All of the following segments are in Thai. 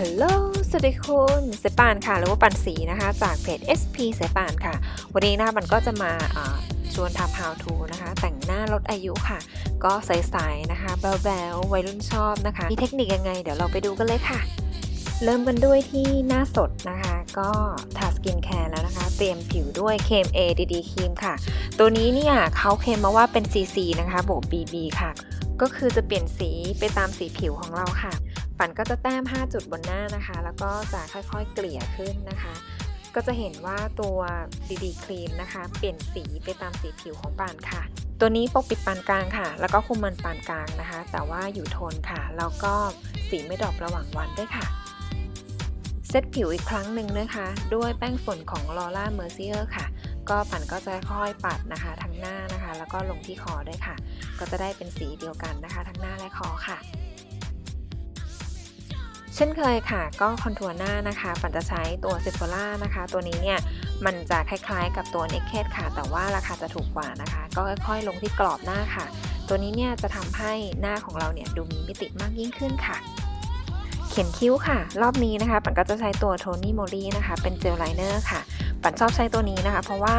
ฮัลโหล สวัสดีคุณเสายป่านค่ะ หรือว่าปันสีนะคะ จากเพจ SP เสายป่านค่ะ วันนี้นะคะมันก็จะมาชวนทำ how to นะคะ แต่งหน้าลดอายุค่ะ ก็ใสๆนะคะ แบ๊วๆวัยรุ่นชอบนะคะ มีเทคนิคยังไง เดี๋ยวเราไปดูกันเลยค่ะ เริ่มกันด้วยที่หน้าสดนะคะ ก็ทาสกินแคร์แล้วนะคะ เตรียมผิวด้วยเคม A DD ครีมค่ะ ตัวนี้เนี่ยเขาเคลมมาว่าเป็น CC นะคะบวก BB ค่ะ ก็คือจะเปลี่ยนสีไปตามสีผิวของเราค่ะ ปันก็จะแต้ม 5 จุดบนหน้านะคะ แล้วก็จะค่อยๆเกลี่ยขึ้นนะคะ ก็จะเห็นว่าตัวดีดีครีมนะคะ เปลี่ยนสีไปตามสีผิวของปานค่ะ ตัวนี้ปกปิดปานกลางค่ะ แล้วก็คุมมันปานกลางนะคะ แต่ว่าอยู่โทนค่ะ แล้วก็สีไม่ดรอประหว่างวันด้วยค่ะเซตผิวอีกครั้งหนึ่งนะคะ ด้วยแป้งฝุ่นของ Laura Mercier ค่ะ ก็ปั่นก็จะค่อยปัดนะคะ ทั้งหน้านะคะ แล้วก็ลงที่คอด้วยค่ะ ก็จะได้เป็นสีเดียวกันนะคะ ทั้งหน้าและคอค่ะ เช่นเคยค่ะ ก็คอนทัวร์หน้านะคะปั่นจะใช้ตัว Sephora นะคะ ตัวนี้เนี่ย มันจะคล้ายๆกับตัว Naked ค่ะ แต่ว่าราคาจะถูกกว่านะคะ ก็ค่อยๆ ลงที่กรอบหน้าค่ะ ตัวนี้เนี่ยจะทำให้หน้าของเราเนี่ยดูมีมิติมากยิ่งขึ้นค่ะ เขียนคิ้วค่ะ รอบนี้นะคะปั่นก็จะใช้ตัวโทนี่โมลี่นะคะเป็นเจลไลเนอร์ค่ะ ปั่นชอบใช้ตัวนี้นะคะ เพราะว่า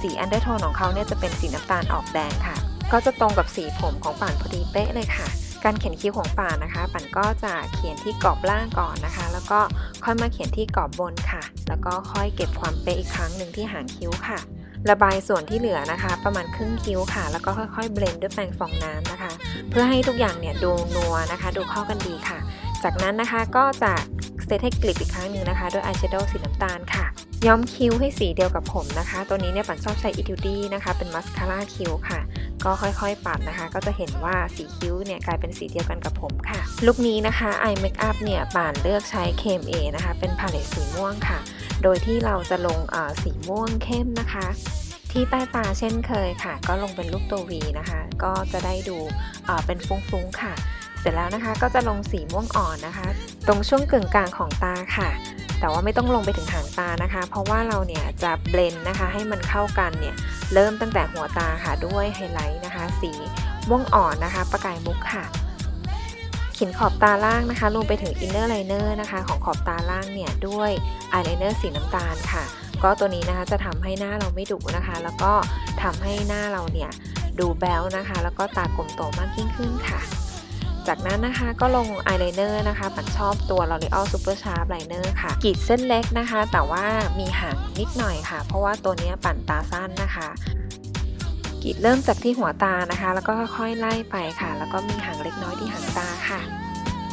สีอันเดอร์โทนของเขาเนี่ยจะเป็นสีน้ำตาลออกแดงค่ะ ก็จะตรงกับสีผมของป่นพอดีเป๊ะเลยค่ะ การเขียนคิ้วของป่านนะคะปั่นก็จะเขียนที่กรอบล่างก่อนนะคะ แล้วก็ค่อยมาเขียนที่กรอบบนค่ะ แล้วก็ค่อยเก็บความเป๊ะอีกครั้งหนึ่งที่หางคิ้วค่ะ ระบายส่วนที่เหลือนะคะ ประมาณครึ่งคิ้วค่ะ แล้วก็ค่อยๆเบลนด์ด้วยแปรงฟองน้ำนะคะ เพื่อให้ทุกอย่างเนี่ยดูนัวนะคะ ดูเข้ากันดีค่ะ จากนั้นนะคะก็จะเซตให้กลิบอีกครั้งหนึ่งนะคะด้วยอายแชโดว์สีน้ำตาลค่ะย้อมคิ้วให้สีเดียวกับผมนะคะ ตัวนี้เนี่ยปันชอบใช้อิทูดี้นะคะ เป็นมัสคาร่าคิ้วค่ะ ก็ค่อยๆปัดนะคะ ก็จะเห็นว่าสีคิ้วเนี่ยกลายเป็นสีเดียวกันกับผมค่ะ ลุคนี้นะคะไอเมคอัพเนี่ยป่านเลือกใช้เคมเอนะคะ เป็นพาเลตสีม่วงค่ะ โดยที่เราจะลงเอ่อสีม่วงเข้มนะคะ ที่ใต้ตาเช่นเคยค่ะ ก็ลงเป็นรูปตัว V นะคะ ก็จะได้ดูเอ่อเป็นฟุ้งๆค่ะ เสร็จแล้วนะคะก็จะลงสีม่วงอ่อนนะคะ ตรงช่วงกึ่งกลางของตาค่ะแต่ว่าไม่ต้องลงไปถึงหางตานะคะ เพราะว่าเราเนี่ยจะเบลนด์นะคะ ให้มันเข้ากันเนี่ย เริ่มตั้งแต่หัวตาค่ะด้วยไฮไลท์นะคะ สีม่วงอ่อนนะคะ ประกายมุกค่ะขีนขอบตาล่างนะคะรวมไปถึงอินเนอร์ไลเนอร์นะคะ ของขอบตาล่างเนี่ยด้วยอายไลเนอร์สีน้ำตาลค่ะ ก็ตัวนี้นะคะจะทำให้หน้าเราไม่ดุนะคะ แล้วก็ทำให้หน้าเราเนี่ยดูแบ๊วนะคะ แล้วก็ตากลมโตมากยิ่งขึ้นค่ะ จากนั้นนะคะก็ลงอายไลเนอร์นะคะปันชอบตัว L'Oreal Super Sharp Liner ค่ะกรีดเส้นเล็กนะคะ แต่ว่ามีหางนิดหน่อยค่ะ เพราะว่าตัวนี้ปั่นตาสั้นนะคะกรีดเริ่มจากที่หัวตานะคะ แล้วก็ค่อยๆไล่ไปค่ะ แล้วก็มีหางเล็กน้อยที่หางตาค่ะ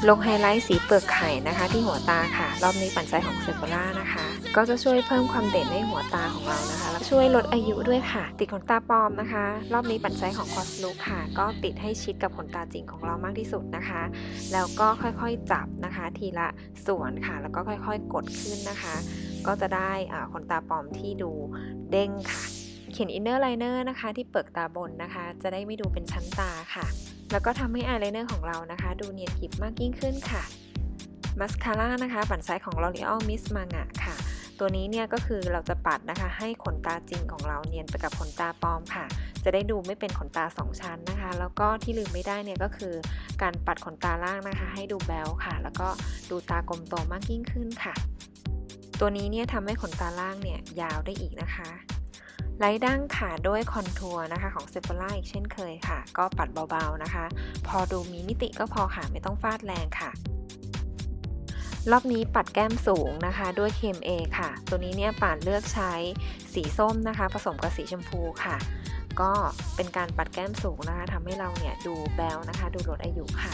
ลงไฮไลท์สีเปลือกไข่นะคะ ที่หัวตาค่ะ รอบนี้ปั่นใจของเซฟ h ร่านะคะ ก็จะช่วยเพิ่มความเด่นให้หัวตาของเรานะคะแล้วช่วยลดอายุด้วยค่ะ ติดขนตาปลอมนะคะ รอบนี้ปั่นใจของคอสลุกค่ะ ก็ติดให้ชิดกับขนตาจริงของเรามากที่สุดนะคะ แล้วก็ค่อยๆจับนะคะ ทีละส่วนค่ะ แล้วก็ค่อยๆ กดขึ้นนะคะ ก็จะได้ขนตาปลอมที่ดูเด้งค่ะ เขียนอินเนอร์ไลเนอร์นะคะ ที่เปลือกตาบนนะคะ จะได้ไม่ดูเป็นชั้นตาค่ะ แล้วก็ทำให้อายไลเนอร์ของเรานะคะ ดูเนียนกริบมากยิ่งขึ้นค่ะมัสคาร่านะคะปั่นไซส์ของ L'Oreal Miss Manga ค่ะ ตัวนี้เนี่ยก็คือเราจะปัดนะคะ ให้ขนตาจริงของเราเนียนไปกับขนตาปลอมค่ะ จะได้ดูไม่เป็นขนตา 2 ชั้นนะคะ แล้วก็ที่ลืมไม่ได้เนี่ยก็คือการปัดขนตาล่างนะคะ ให้ดูแบวค่ะ แล้วก็ดูตากลมโตมากยิ่งขึ้นค่ะ ตัวนี้เนี่ยทำให้ขนตาล่างเนี่ยยาวได้อีกนะคะ ไล่ดั้งค่ะด้วยคอนทัวร์นะคะของเซฟ h ร่าอีกเช่นเคยค่ะ ก็ปัดเบาๆนะคะ พอดูมีมิติก็พอค่ะ ไม่ต้องฟาดแรงค่ะ รอบนี้ปัดแก้มสูงนะคะด้วยเคมเอค่ะ ตัวนี้เนี่ยป่านเลือกใช้สีส้มนะคะ ผสมกับสีชมพูค่ะ ก็เป็นการปัดแก้มสูงนะคะทำให้เราเนี่ยดูแบวนะคะ ดูลดอายุค่ะ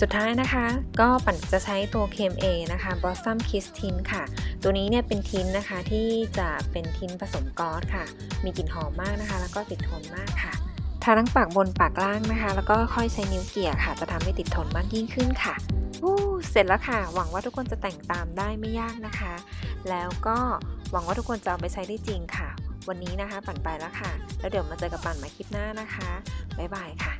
สุดท้ายนะคะก็ปั่นจะใช้ตัว KMA นะคะ Blossom Kiss Tint ค่ะ ตัวนี้เนี่ยเป็นทินนะคะที่จะเป็นทินผสมกอสค่ะ มีกลิ่นหอมมากนะคะ แล้วก็ติดทนมากค่ะทาทั้งปากบนปากล่างนะคะ แล้วก็ค่อยใช้นิ้วเกี่ยค่ะ จะทำให้ติดทนมากยิ่งขึ้นค่ะอู้เสร็จแล้วค่ะ หวังว่าทุกคนจะแต่งตามได้ไม่ยากนะคะ แล้วก็หวังว่าทุกคนจะเอาไปใช้ได้จริงค่ะ วันนี้นะคะปั่นไปแล้วค่ะ แล้วเดี๋ยวมาเจอกับปั่นใหม่คลิปหน้านะคะบ๊ายบายค่ะ